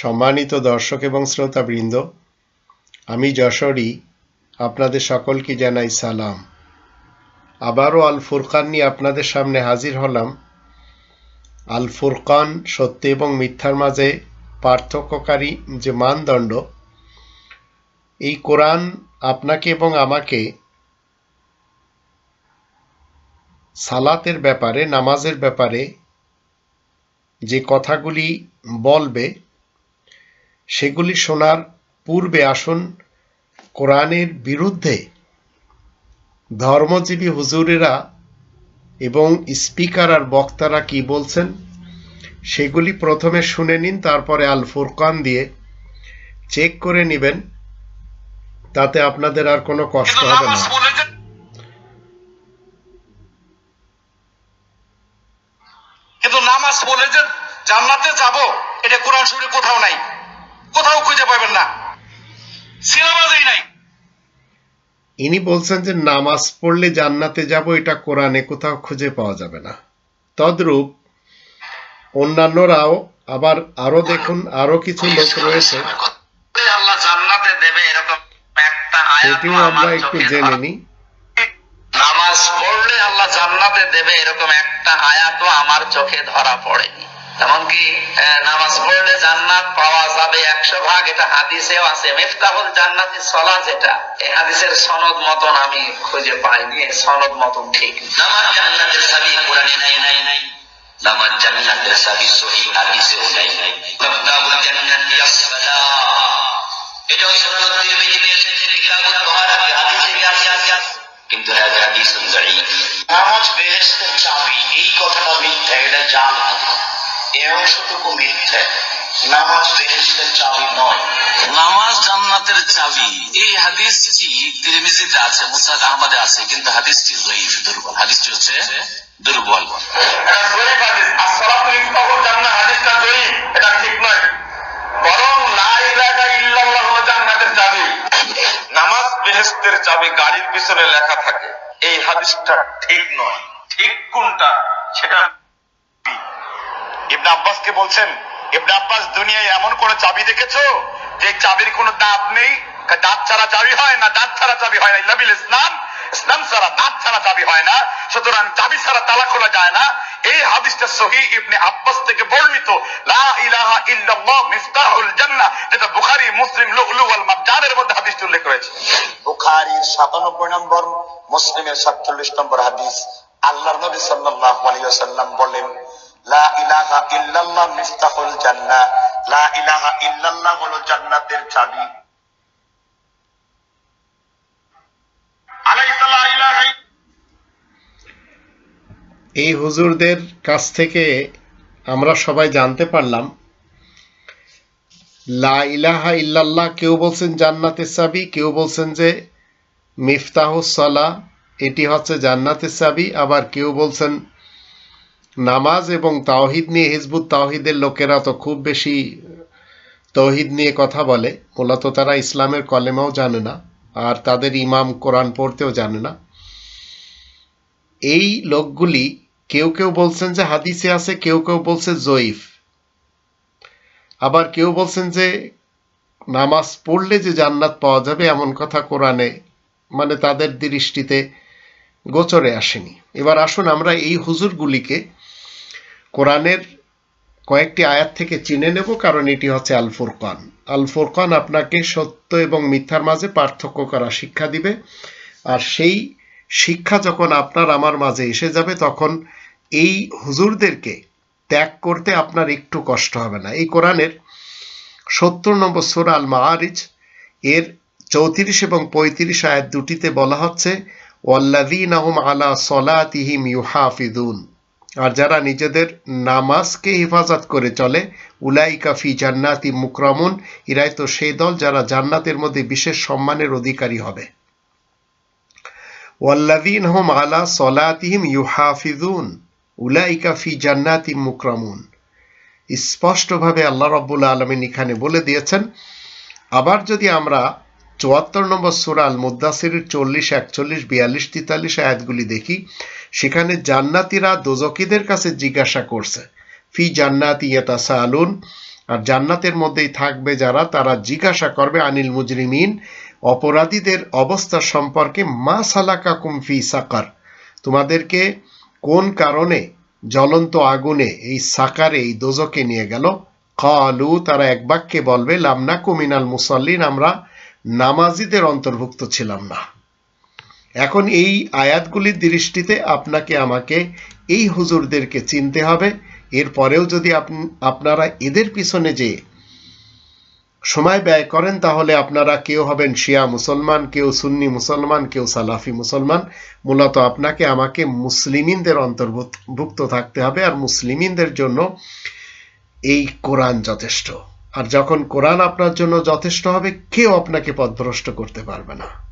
সম্মানিত দর্শক এবং শ্রোতাবৃন্দ, আমি যশোরী, আপনাদের সকলকে জানাই সালাম। আবারও আল ফুরকান নিয়ে আপনাদের সামনে হাজির হলাম। আল ফুরকান সত্য এবং মিথ্যার মাঝে পার্থক্যকারী যে মানদণ্ড, এই কোরআন আপনাকে এবং আমাকে সালাতের ব্যাপারে, নামাজের ব্যাপারে যে কথাগুলি বলবে সেগুলি শোনার পূর্বে আসুন কোরআনের বিরুদ্ধে ধর্মজীবী হুজুরেরা এবং স্পিকার আর বক্তারা কি বলছেন সেগুলি প্রথমে শুনে নিন তারপরে আল ফুরকান দিয়ে চেক করে নেবেন তাতে আপনাদের আর কোনো কষ্ট হবে না। কিন্তু নামাজ বলে যে জান্নাতে যাব এটা কোরআন শরীফে কোথাও নাই। কোথাও খুঁজে পাবেন না। সিলেবাসেই নাই। ইনি বলছেন যে নামাজ পড়লে জান্নাতে যাব এটা কোরআনে কোথাও খুঁজে পাওয়া যাবে না। তদ্রূপ অন্যান্যরাও আবার আরও দেখুন আরও কিছু লোক রয়েছে। আল্লাহ জান্নাতে দেবে এরকম একটা আয়াত সেটিও আমরা একটু জেনে নিই। নামাজ পড়লে আল্লাহ জান্নাতে দেবে এরকম একটা আয়াতও আমার চোখে ধরা পড়েনি। এমনকি নামাজ পড়লে জান্নাত পাওয়া যাবে একশো ভাগ এটা হাদিসেও আছে। মিফতাহুল জান্নাতি সলা যেটা এই হাদিসের সনদ মতন আমি খুঁজে পাইনি সনদ মতন ঠিক নামাজ জান্নাতের চাবি কোরআনে নাই নাই নাই। নামাজ জান্নাতের চাবি সহি হাদিসেও নাই। মাফতাহুল জান্নাতি এটাও সুনান তিরমিজিতে এসেছে কিতাবুত তাহারাতে হাদিসে আছে কিন্তু হ্যাঁ হাদিস নামাজ বেহেশতের চাবি এই কথাটা মিথ্যা এটা জাল এ অংশটুকু মিথ্যা নামাজ বেহেশতের চাবি নয়। নামাজ জান্নাতের চাবি। এই হাদিসটি তিরমিজিতে আছে মুসাদ আহমদে আছে কিন্তু হাদিসটি জয়ীফ দুর্বল। হাদিসটি হচ্ছে দুর্বল। এটা জয়ীফ হাদিস। as-সালাতু জান্নাহ হাদিসটা জয়ীফ এটা ঠিক নয়। বরং লা ইলাহা ইল্লাল্লাহ হলো জান্নাতের চাবি। নামাজ বেহেশতের চাবি গাড়ির পিছনে লেখা থাকে। এই হাদিসটা ঠিক নয়। ঠিক কোনটা? সেটা ইবনে আব্বাসকে বলছেন, ইবনে আব্বাস, দুনিয়ায় এমন কোন চাবি দেখেছ? যে চাবির কোনো দাঁত নেই? দাঁত ছাড়া চাবি হয় না? দাঁত ছাড়া চাবি হয় না? ইল্লাবিল ইসলাম। ইসলাম ছাড়া দাঁত ছাড়া চাবি হয় না। সুতরাং চাবি ছাড়া তালা খোলা যায় না। এই হাদিসটা সহি ইবনে আব্বাস থেকে বর্ণিত। লা ইলাহা ইল্লাল্লাহ মিফতাহুল জান্নাহ, যেটা বুখারী, মুসলিম, লুলু ওয়াল মারজানের মধ্যে হাদিসটি উল্লেখ রয়েছে। বুখারীর সাতানব্বই নম্বর, মুসলিমের সাতচল্লিশ নম্বর হাদিস। আল্লাহর নবী সাল্লাল্লাহু আলাইহি ওয়াসাল্লাম বলেন লা ইলাহা ইল্লাল্লাহ মিফতাহুল জান্নাহ। লা ইলাহা ইল্লাল্লাহ হলো জান্নাতের চাবি। এই হুজুরদের কাছ থেকে আমরা সবাই জানতে পারলাম, লা ইলাহা ইল্লাল্লাহ, কেউ বলছেন জান্নাতের চাবি, কেউ বলছেন যে মিফতাহুস সালা এটি হচ্ছে জান্নাতের চাবি, আবার কেউ বলছেন নামাজ এবং তাওহিদ নিয়ে, হিজবুত তাওহিদের লোকেরা তো খুব বেশি তৌহিদ নিয়ে কথা বলে। মূলত তারা ইসলামের কলেমাও জানে না, আর তাদের ইমাম কোরআন পড়তেও জানে না। এই লোকগুলি কেউ কেউ বলছেন যে হাদিসে আছে, কেউ কেউ বলছে জয়ীফ। আবার কেউ বলছেন যে নামাজ পড়লে যে জান্নাত পাওয়া যাবে এমন কথা কোরআনে মানে তাদের দৃষ্টিতে গোচরে আসেনি। এবার আসুন আমরা এই হুজুরগুলিকে কোরআনের কয়েকটি আয়াত থেকে চিনে নেব, কারণ এটি হচ্ছে আল ফুরকান আল ফুরকান আপনাকে সত্য এবং মিথ্যার মাঝে পার্থক্য করা শিক্ষা দিবে। আর সেই শিক্ষা যখন আপনার আমার মাঝে এসে যাবে, তখন এই হুজুরদেরকে ত্যাগ করতে আপনার একটু কষ্ট হবে না। এই কোরআনের সত্তর নম্বর সোরা আল মাআরিজ এর চৌত্রিশ এবং পঁয়ত্রিশ আয়াত দুটিতে বলা হচ্ছে, ওয়াল্লাযীনা হুম আলা সলাতিহিম ইউহাফিদুন আর যারা নিজেদের নামাজকে হেফাজত করে চলে, উলাইকা ফি জান্নাতি মুকরামুন ইরাই তো সেই দল যারা জান্নাতের মধ্যে বিশেষ সম্মানের অধিকারী হবে। ওয়াল্লাযীন হোম আলা সলাতিহিম ইউহাফিজুন উলাইকা ফি জান্নাতি মুকরামুন। স্পষ্টভাবে আল্লাহ রব্বুল আলমিন এখানে বলে দিয়েছেন, আবার যদি আমরা চুয়াত্তর নম্বর সুরা আল মুদাসিরের চল্লিশ, একচল্লিশ, বিয়াল্লিশ, তেতাল্লিশ আয়াতগুলি দেখি। সেখানে জান্নাতিরা দোজকিদের কাছে জিজ্ঞাসা করছে, ফি জান্নাতি ইয়াতাসালুন। আর জান্নাতের মধ্যেই থাকবে যারা, তারা জিজ্ঞাসা করবে, আনিল মুজরিমিন, অপরাধীদের অবস্থা সম্পর্কে, মা সালাকা কুমফি সাকার। তোমাদেরকে কোন কারণে জ্বলন্ত আগুনে এই সাকারে, এই দোজকে নিয়ে গেল? কালু, তারা এক বাক্যে বলবে লামনা কুমিনাল মুসল্লিন, আমরা নামাজিদের অন্তর্ভুক্ত ছিলাম না। এখন এই আয়াতগুলির দৃষ্টিতে আপনাকে আমাকে এই হুজুরদেরকে চিনতে হবে। এরপরেও যদি আপ- আপনারা এদের পিছনে যে সময় ব্যয় করেন, তাহলে আপনারা কেউ হবেন শিয়া মুসলমান, কেউ সুন্নি মুসলমান, কেউ সালাফি মুসলমান। মূলত আপনাকে আমাকে মুসলিমিনদের অন্তর্ভুক্ত থাকতে হবে, আর মুসলিমিনদের জন্য এই কোরআন যথেষ্ট। আর যখন কোরআন আপনার জন্য যথেষ্ট হবে কেউ আপনাকে পথভ্রষ্ট করতে পারবে না।